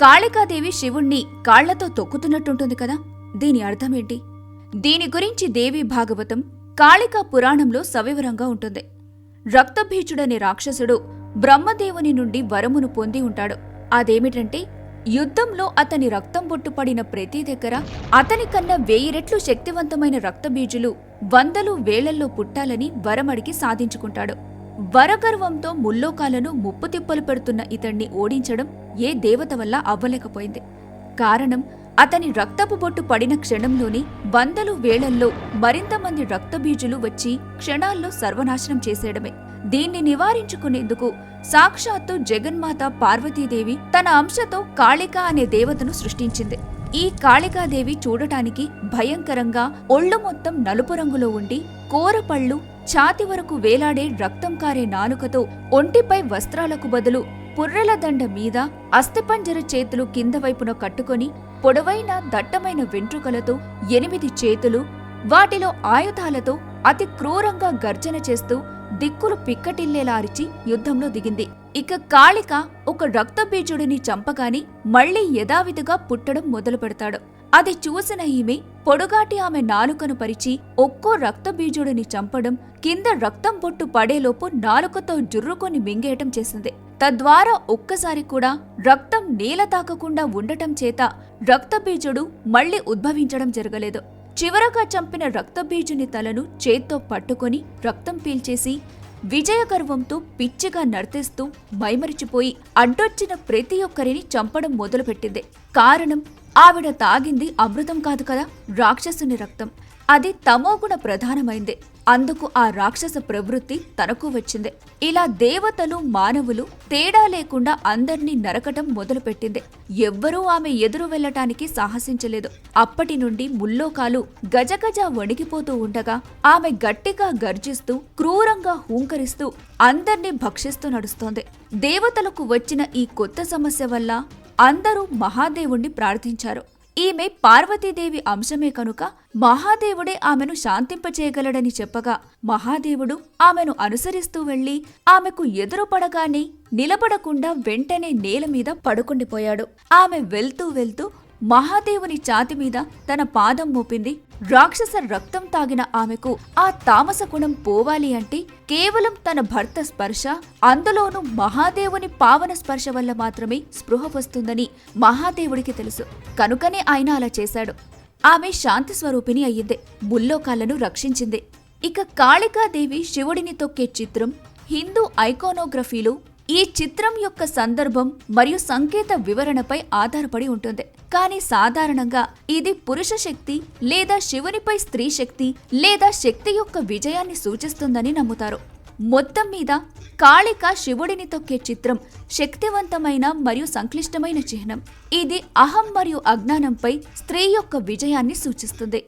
కాళికాదేవి శివుణ్ణి కాళ్ళతో తొక్కుతున్నట్టుంటుంది కదా? దీని అర్థమేంటి? దీని గురించి దేవి భాగవతం కాళికా పురాణంలో సవివరంగా ఉంటుంది. రక్తభీచుడనే రాక్షసుడు బ్రహ్మదేవుని నుండి వరమును పొంది ఉంటాడు. అదేమిటంటే యుద్ధంలో అతని రక్తం బొట్టుపడిన ప్రతి దగ్గర అతని కన్నా వెయ్యి రెట్లు శక్తివంతమైన రక్తబీజులు వందలు వేలల్లో పుట్టాలని వరమడికి సాధించుకుంటాడు. వరగర్వంతో ముల్లోకాలను ముప్పుతిప్పలు పెడుతున్న ఇతణ్ణి ఓడించడం ఏ దేవత వల్ల అవ్వలేకపోయింది. కారణం అతని రక్తపు బొట్టు పడిన క్షణంలోనే వందలు వేళల్లో మరింత మంది రక్తబీజులు వచ్చి క్షణాల్లో సర్వనాశనం చేసేయడమే. దీన్ని నివారించుకునేందుకు సాక్షాత్తు జగన్మాత పార్వతీదేవి తన అంశతో కాళిక అనే దేవతను సృష్టించింది. ఈ కాళికాదేవి చూడటానికి భయంకరంగా ఒళ్ళు మొత్తం నలుపు రంగులో ఉండి కోరపళ్ళు ఛాతి వరకు వేలాడే రక్తం కారే నాలుకతో ఒంటిపై వస్త్రాలకు బదులు పుర్రెల దండ మీద అస్థిపంజర చేతులు కింద వైపున కట్టుకొని పొడవైన దట్టమైన వెంట్రుకలతో ఎనిమిది చేతులు వాటిలో ఆయుధాలతో అతి క్రూరంగా గర్జన చేస్తూ దిక్కులు పిక్కటిల్లేలా అరిచి యుద్ధంలో దిగింది. ఇక కాళిక ఒక రక్తబీజుడిని చంపగాని మళ్ళీ యథావిధిగా పుట్టడం మొదలు పెడతాడు. అది చూసిన ఈమె పొడుగాటి ఆమె నాలుకను పరిచి ఒక్కో రక్తబీజుడిని చంపడం కింద రక్తం బొట్టు పడేలోపు నాలుకతో జుర్రుకొని మింగేయటం చేసింది. తద్వారా ఒక్కసారి కూడా రక్తం నేల తాకకుండా ఉండటం చేత రక్తబీజుడు మళ్ళీ ఉద్భవించడం జరగలేదు. చివరగా చంపిన రక్తబీజుని తలను చేత్తో పట్టుకొని రక్తం పీల్చేసి విజయగర్వంతో పిచ్చిగా నర్తిస్తూ మైమరిచిపోయి అడ్డొచ్చిన ప్రతి ఒక్కరిని చంపడం మొదలుపెట్టింది. కారణం ఆవిడ తాగింది అమృతం కాదు కదా రాక్షసుని రక్తం. అది తమోగుణ ప్రధానమైంది. అందుకు ఆ రాక్షస ప్రవృత్తి తనకు వచ్చింది. ఇలా దేవతలు మానవులు తేడా లేకుండా అందర్నీ నరకటం మొదలుపెట్టింది. ఎవ్వరూ ఆమె ఎదురు వెళ్ళటానికి సాహసించలేదు. అప్పటి నుండి ముల్లోకాలు గజగజ వణికిపోతూ ఉండగా ఆమె గట్టిగా గర్జిస్తూ క్రూరంగా హూంకరిస్తూ అందర్నీ భక్షిస్తూ నడుస్తోంది. దేవతలకు వచ్చిన ఈ కొత్త సమస్య వల్ల అందరూ మహాదేవుణ్ణి ప్రార్థించారు. ఈమె పార్వతీదేవి అంశమే కనుక మహాదేవుడే ఆమెను శాంతింపచేయగలడని చెప్పగా మహాదేవుడు ఆమెను అనుసరిస్తూ వెళ్ళి ఆమెకు ఎదురుపడగానే నిలబడకుండా వెంటనే నేల మీద పడుకుండిపోయాడు. ఆమె వెళ్తూ వెళ్తూ మహాదేవుని ఛాతి మీద తన పాదం మోపింది రాక్షస రక్తం తాగిన ఆమెకు ఆ తామస గుణం పోవాలి అంటే కేవలం తన భర్త స్పర్శ అందులోనూ మహాదేవుని పావన స్పర్శ వల్ల మాత్రమే స్పృహ వస్తుందని మహాదేవుడికి తెలుసు. కనుకనే ఆయన అలా చేశాడు. ఆమె శాంతి స్వరూపిణి అయ్యింది. ముల్లోకాలను రక్షించింది. ఇక కాళికాదేవి శివుడిని తొక్కే చిత్రం హిందూ ఐకోనోగ్రఫీలో ఈ చిత్రం యొక్క సందర్భం మరియు సంకేత వివరణపై ఆధారపడి ఉంటుంది. కానీ సాధారణంగా ఇది పురుష శక్తి లేదా శివునిపై స్త్రీ శక్తి లేదా శక్తి యొక్క విజయాన్ని సూచిస్తుందని నమ్ముతారు. మొత్తం మీద కాళిక శివుడిని తొక్కే చిత్రం శక్తివంతమైన మరియు సంక్లిష్టమైన చిహ్నం. ఇది అహం మరియు అజ్ఞానంపై స్త్రీ యొక్క విజయాన్ని సూచిస్తుంది.